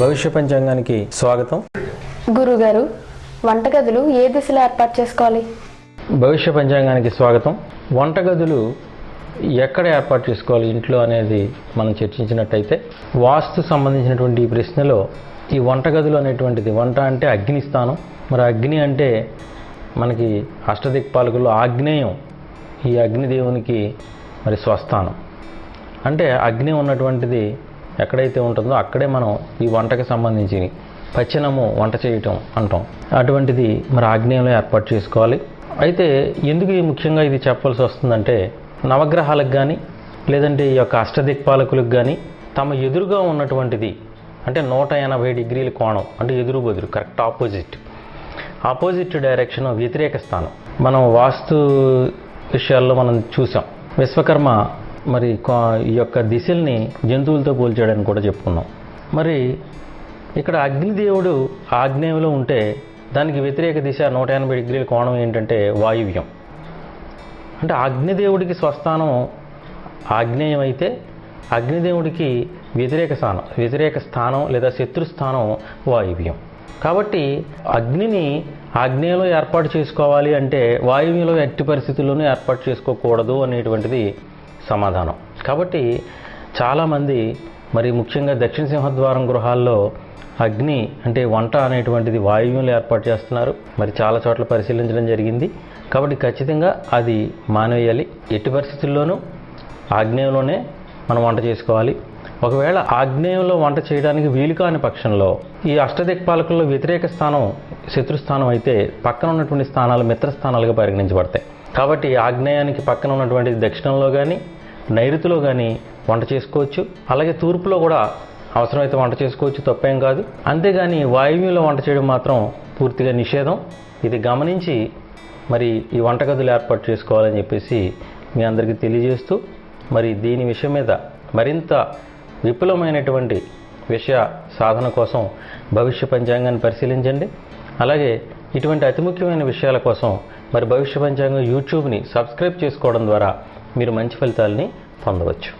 భవిష్య పంచాంగానికి స్వాగతం. గురుగారు వంటగదులు ఏ దిశలో ఏర్పాటు చేసుకోవాలి? భవిష్య పంచాంగానికి స్వాగతం. వంటగదులు ఎక్కడ ఏర్పాటు చేసుకోవాలి ఇంట్లో అనేది మనం చర్చించినట్టయితే వాస్తు సంబంధించినటువంటి ఈ ప్రశ్నలో ఈ వంటగదులు అనేటువంటిది వంట అంటే అగ్ని స్థానం. మరి అగ్ని అంటే మనకి అష్టదిక్పాలకుల్లో ఆగ్నేయం ఈ అగ్నిదేవునికి మరి స్వస్థానం. అంటే అగ్ని ఉన్నటువంటిది ఎక్కడైతే ఉంటుందో అక్కడే మనం ఈ వంటకి సంబంధించి పచ్చనము వంట చేయటం అంటాం. అటువంటిది మరి ఆగ్నేయంలో ఏర్పాటు చేసుకోవాలి. అయితే ఎందుకు ముఖ్యంగా ఇది చెప్పాల్సి వస్తుందంటే నవగ్రహాలకు కానీ లేదంటే ఈ యొక్క అష్టదిక్పాలకులకు కానీ తమ ఎదురుగా ఉన్నటువంటిది అంటే నూట ఎనభై డిగ్రీల కోణం అంటే ఎదురు బదురు కరెక్ట్ ఆపోజిట్. ఆపోజిట్ డైరెక్షన్ వ్యతిరేక స్థానం. మనం వాస్తు విషయాల్లో మనం చూసాం. విశ్వకర్మ మరి ఈ యొక్క దిశల్ని జంతువులతో పోల్చాడని కూడా చెప్పుకున్నాం. మరి ఇక్కడ అగ్నిదేవుడు ఆగ్నేయంలో ఉంటే దానికి వ్యతిరేక దిశ నూట ఎనభై డిగ్రీల కోణం ఏంటంటే వాయువ్యం. అంటే అగ్నిదేవుడికి స్వస్థానం ఆగ్నేయం అయితే అగ్నిదేవుడికి వ్యతిరేక స్థానం వ్యతిరేక స్థానం లేదా శత్రు స్థానం వాయువ్యం. కాబట్టి అగ్నిని ఆగ్నేయంలో ఏర్పాటు చేసుకోవాలి అంటే వాయువ్యంలో ఎట్టి పరిస్థితుల్లోనూ ఏర్పాటు చేసుకోకూడదు అనేటువంటిది సమాధానం. కాబట్టి చాలామంది మరి ముఖ్యంగా దక్షిణ సింహద్వారం గృహాల్లో అగ్ని అంటే వంట అనేటువంటిది వాయువ్యంలో ఏర్పాటు చేస్తున్నారు. మరి చాలా చోట్ల పరిశీలించడం జరిగింది. కాబట్టి ఖచ్చితంగా అది మానేయాలి. ఎట్టి పరిస్థితుల్లోనూ ఆగ్నేయంలోనే మనం వంట చేసుకోవాలి. ఒకవేళ ఆగ్నేయంలో వంట చేయడానికి వీలు కాని పక్షంలో ఈ అష్టదిక్పాలకుల్లో వ్యతిరేక స్థానం శత్రుస్థానం అయితే పక్కన ఉన్నటువంటి స్థానాలు మిత్రస్థానాలుగా పరిగణించబడతాయి. కాబట్టి ఆగ్నేయానికి పక్కన ఉన్నటువంటి దక్షిణంలో కానీ నైరుతిలో కానీ వంట చేసుకోవచ్చు. అలాగే తూర్పులో కూడా అవసరమైతే వంట చేసుకోవచ్చు తప్పేం కాదు. అంతేగాని వాయువ్యంలో వంట చేయడం మాత్రం పూర్తిగా నిషేధం. ఇది గమనించి మరి ఈ వంటగదులు ఏర్పాటు చేసుకోవాలని చెప్పేసి మీ అందరికీ తెలియజేస్తూ మరి దీని విషయం మీద మరింత విపులమైనటువంటి విషయ సాధన కోసం భవిష్య పంచాంగాన్ని పరిశీలించండి. అలాగే ఇటువంటి అతి ముఖ్యమైన విషయాల కోసం మరి భవిష్య పంచాంగం యూట్యూబ్ని సబ్స్క్రైబ్ చేసుకోవడం ద్వారా మీరు మంచి ఫలితాలని పొందవచ్చు.